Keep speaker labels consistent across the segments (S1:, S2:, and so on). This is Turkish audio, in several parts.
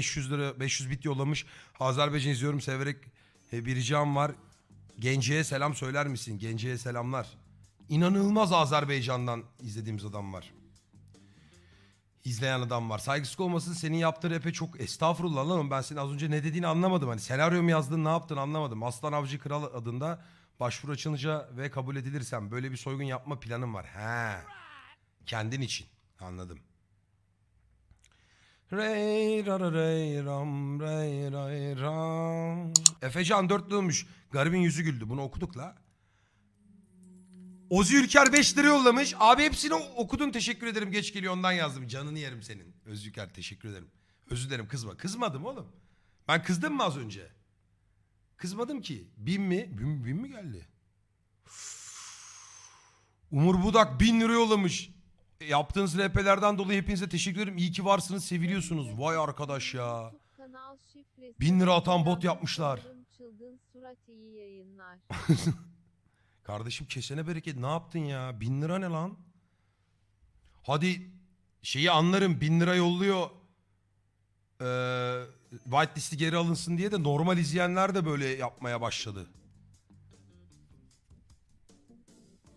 S1: 500 lira 500 bit yollamış. Azerbaycan izliyorum severek e, bir ricam var. Gence'ye selam söyler misin? Gence'ye selamlar. İnanılmaz Azerbaycan'dan izlediğimiz adam var. İzleyen adam var. Saygısızlık olmasın senin yaptığın rap'e çok estağfurullah lan ben senin az önce ne dediğini anlamadım. Hani senaryo mu yazdın ne yaptın anlamadım. Aslan Avcı Kral adında başvuru açılınca ve kabul edilirsem böyle bir soygun yapma planım var. He. Kendin için. Anladım. Rey ra rey ram rey ray ram. Efecan dört olmuş. Garibin yüzü güldü. Bunu okuduk la. Ozi Ülker 5 lira yollamış. Abi hepsini okudun teşekkür ederim. Geç geliyor ondan yazdım. Canını yerim senin. Ozi Ülker teşekkür ederim. Özür dilerim kızma. Kızmadım oğlum. Ben kızdım mı az önce? Kızmadım ki. Bin mi? Bin, bin mi geldi? Umur Budak bin lira yollamış. Yaptığınız RP'lerden dolayı hepinize teşekkür ederim. İyi ki varsınız, seviliyorsunuz. Vay arkadaş ya. Bin lira atan bot yapmışlar. Kardeşim kesene bereket ne yaptın ya? Bin lira ne lan? Hadi şeyi anlarım bin lira yolluyor. Ee, whitelist'i geri alınsın diye de normal izleyenler de böyle yapmaya başladı.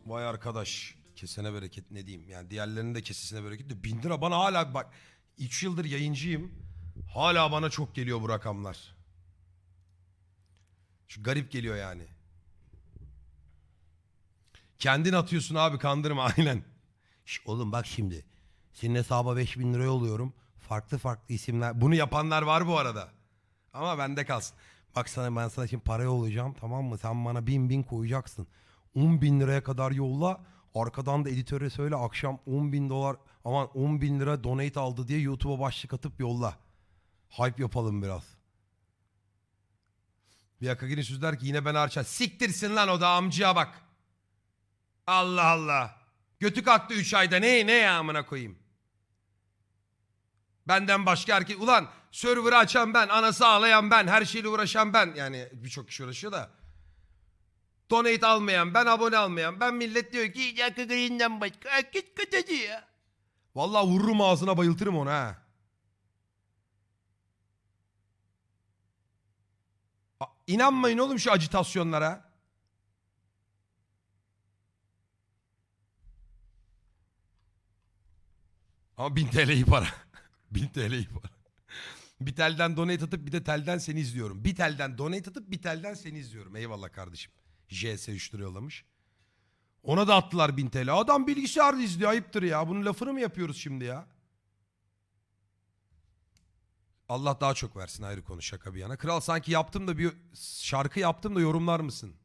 S1: Vay arkadaş. Kesene bereket ne diyeyim. Yani diğerlerinin de kesesine bereket de bin lira bana hala bak 3 yıldır yayıncıyım. Hala bana çok geliyor bu rakamlar. Şu garip geliyor yani. Kendin atıyorsun abi kandırma aynen. Şş, oğlum bak şimdi. Senin hesaba 5000 lira yolluyorum. Farklı farklı isimler. Bunu yapanlar var bu arada. Ama bende kalsın. Bak sana ben sana şimdi para yollayacağım tamam mı? Sen bana bin bin koyacaksın. 10 bin liraya kadar yolla. Arkadan da editöre söyle akşam 10 bin dolar aman 10 bin lira donate aldı diye YouTube'a başlık atıp yolla. Hype yapalım biraz. Bir Akagini sözler ki yine ben harçar. Siktirsin lan o da amcaya bak. Allah Allah. Götü kalktı 3 ayda. Ne ne ya amına koyayım. Benden başka erkek. Ulan server'ı açan ben. Anası ağlayan ben. Her şeyle uğraşan ben. Yani birçok kişi uğraşıyor da. Donate almayan ben. Abone almayan ben. Millet diyor ki yakı green'den başka herkes kötücü ya. Vallahi vururum ağzına bayıltırım onu ha. A- İnanmayın oğlum şu acitasyonlara. Ama 1000 TL para. 1000 TL para. Bir telden donate atıp bir de telden seni izliyorum. Bir telden donate atıp bir telden seni izliyorum. Eyvallah kardeşim. JS 3 lira yollamış. Ona da attılar 1000 TL. Adam bilgisayarda izliyor ayıptır ya. Bunun lafını mı yapıyoruz şimdi ya? Allah daha çok versin ayrı konu şaka bir yana. Kral sanki yaptım da bir şarkı yaptım da yorumlar mısın?